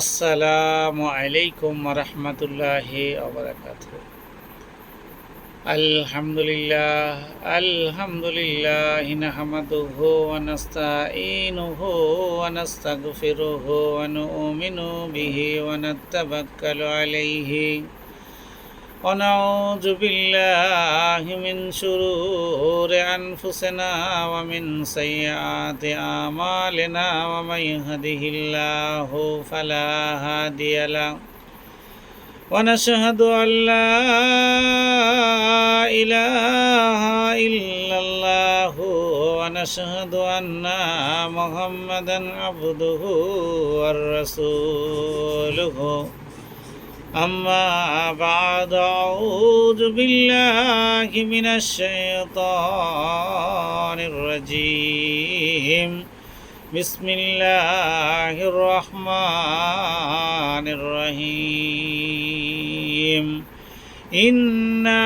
আসসালামু আলাইকুম রহমতুল্লাহ ওবরাকাত আলহামদুলিল্লাহ আলহামদুলিল্লাহ নাহমাদুহু ওয়া নাস্তাঈনুহু ওয়া নাস্তাগফিরুহু ওয়া নু'মিনু বিহি ওয়া নাতাওয়াক্কালু আলাইহি। ونعوذ بالله من شرور أنفسنا ومن سيئات أعمالنا ومن يهده الله فلا هادي له ونشهد أن لا إله إلا الله ونشهد أن محمدا عبده ورسوله أما بعد أعوذ بالله من الشيطان الرجيم بسم الله الرحمن الرحيم إنا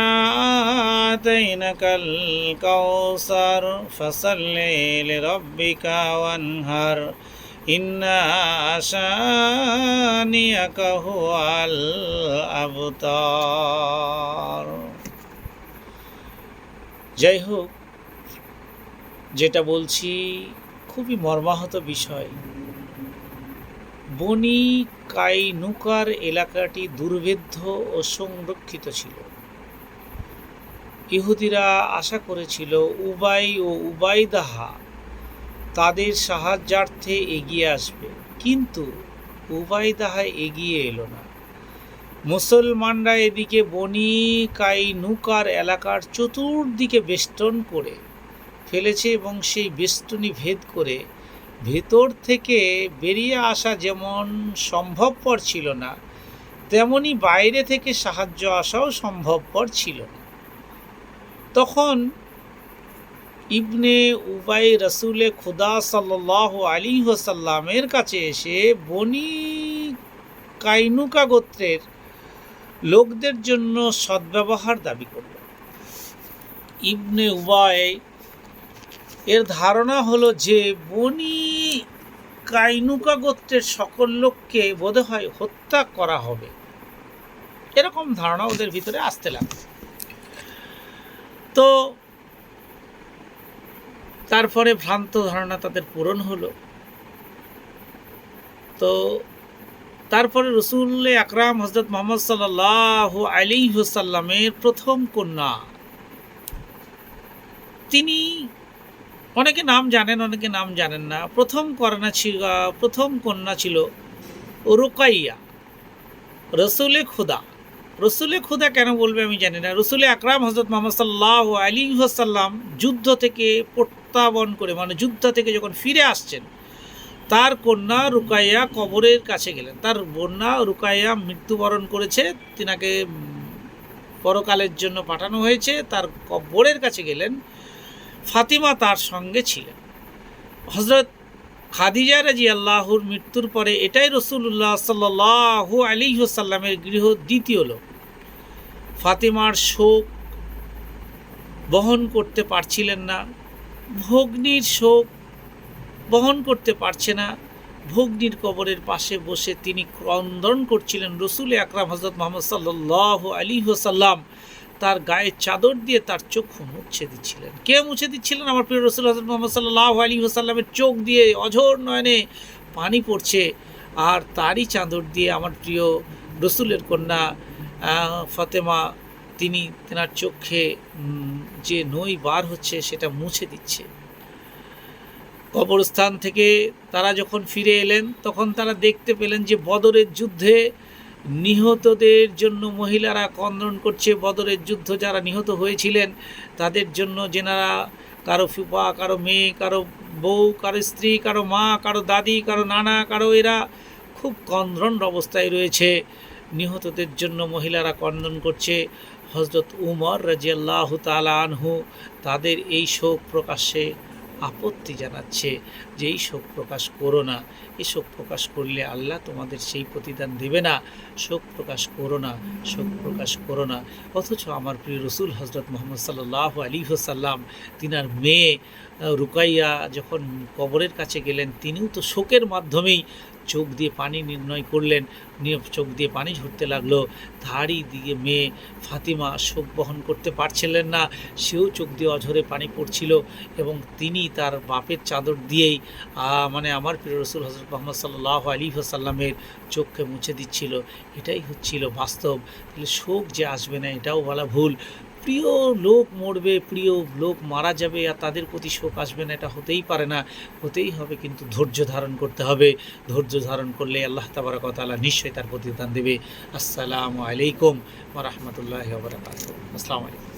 آتيناك الكوثر فصل لربك وانهر ইন্না শানিয়াকা হুয়াল আবতার। যাই হোক যেটা বলছি খুবই মর্মাহত বিষয়। বনি কাইনুকার এলাকাটি দুর্ভেদ্য ও সংরক্ষিত ছিল। ইহুদিরা আশা করেছিল উবাই ও উবাইদাহা তাদের সাহায্যার্থে এগিয়ে আসবে। কিন্তু উবাইদাহা এগিয়ে এলো না। মুসলমানরা এদিকে বনি কাইনুকার এলাকার চতুর্দিকে বেষ্টন করে ফেলেছে এবং সেই বেষ্টনী ভেদ করে ভেতর থেকে বেরিয়ে আসা যেমন সম্ভবপর ছিল না, তেমনি বাইরে থেকে সাহায্য আসাও সম্ভবপর ছিল না। তখন ইবনে উবাই রসুলে খুদা সাল্লাহ আলী ওসাল্লামের কাছে এসে বনি কাইনুকা গোত্রের লোকদের জন্য সদ্ব্যবহার দাবি করল। ইবনে উবাই এর ধারণা হলো যে বনি কাইনুকা গোত্রের সকল লোককে বোধহয় হত্যা করা হবে। এরকম ধারণা ওদের ভিতরে আসতে লাগল। তো তারপরে ভ্রান্ত ধারণা তাদের পূরণ হলো। তো তারপরে রসুল আকরাম হজরত মোহাম্মদ সাল্লাহ আলী হুসাল্লামের প্রথম কন্যা। তিনি অনেকে নাম জানেন, অনেকে নাম জানেন না। প্রথম কন্যা ছিল, প্রথম কন্যা ছিল রোকাইয়া, রসুলে খুদা। রসুলে খুদা কেন বলবে আমি জানি না। রসুলে আকরাম হজরত মোহাম্মদ সাল্লাহ আলী হাসাল্লাম যুদ্ধ থেকে প্রত্যাবন করে মানে যুদ্ধ থেকে যখন ফিরে আসছেন, তার কন্যা রুকাইয়া কবরের কাছে গেলেন। তার বন্যা রুকাইয়া মৃত্যুবরণ করেছে, তিনাকে পরকালের জন্য পাঠানো হয়েছে, তার কবরের কাছে গেলেন। ফাতিমা তার সঙ্গে ছিলেন। হজরত খাদিজা রাজি আল্লাহর মৃত্যুর পরে এটাই রসুল্লাহ সাল্লাহ আলী সাল্লামের গৃহ দ্বিতীয় লোক। ফাতিমার শোক বহন করতে পারছিলেন না। ভগ্নির শোক বহন করতে পারছে না। ভগ্নির কবরের পাশে বসে তিনি ক্রন্দন করছিলেন। রসুল আকরাম হজরত মোহাম্মদ সাল্লাহ আলী সাল্লাম তার গায়ে চাদর দিয়ে তার চক্ষু মুছে দিচ্ছিলেন। কে মুছে দিচ্ছিলেন? আমার প্রিয় রসুল হজরত মোহাম্মদ সাল্লাহ আলী সাল্লামের চোখ দিয়ে অঝোর নয়নে পানি পড়ছে আর তারই চাদর দিয়ে আমার প্রিয় রসুলের কন্যা ফতেমা তিনি তেনার চোখে যে নই বার হচ্ছে সেটা মুছে দিচ্ছে। কবরস্থান থেকে তারা যখন ফিরে এলেন, তখন তারা দেখতে পেলেন যে বদরের যুদ্ধে নিহতদের জন্য মহিলারা কন্দন করছে। বদরের যুদ্ধ যারা নিহত হয়েছিলেন, তাদের জন্য যেনারা কারও ফুপা, কারও মেয়ে, কারও বউ, কারও স্ত্রী, কারও মা, কারও দাদি, কারও নানা, কারও এরা খুব কন্দ্রণ অবস্থায় রয়েছে। নিহতদের জন্য মহিলারা কন্দন করছে। হজরত উমর রাজিয়াল্লাহ তালা আনহু তাদের এই শোক প্রকাশে আপত্তি জানাচ্ছে যে, এই শোক প্রকাশ করো না। এই শোক প্রকাশ করলে আল্লাহ তোমাদের সেই প্রতিদান দেবে না। শোক প্রকাশ করো না। শোক প্রকাশ করো না। অথচ আমার প্রিয় রসুল হজরত মোহাম্মদ সাল্লাহ আলী হোসাল্লাম তিনার মেয়ে রুকাইয়া যখন কবরের কাছে গেলেন, তিনিও তো শোকের মাধ্যমেই চোখ দিয়ে পানি নির্ণয় করলেন। চোখ দিয়ে পানি ঝরতে লাগল। ধাড়ি দিয়ে মেয়ে ফাতিমা শোক বহন করতে পারছিলেন না। সেও চোখ দিয়ে অঝরে পানি পড়ছিল এবং তিনি তার বাপের চাদর দিয়েই মানে আমার প্রিয় রসুল হজরত মোহাম্মদ সাল্লাহ আলী সাল্লামের চোখকে মুছে দিচ্ছিল। এটাই হচ্ছিল বাস্তব। তাহলে শোক যে আসবে না, এটাও বলা ভুল। প্রিয় লোক মরবে, প্রিয় লোক মারা যাবে আর তাদের প্রতি শোক আসবে না, এটা হতেই পারে না। হতেই হবে কিন্তু ধৈর্য ধারণ করতে হবে। ধৈর্য ধারণ করলে আল্লাহ তাবারকতালা নিশ্চয়ই তার প্রতিদান দেবে। আসসালামু আলাইকুম রহমতুল্লাহ আসসালামু আলাইকুম।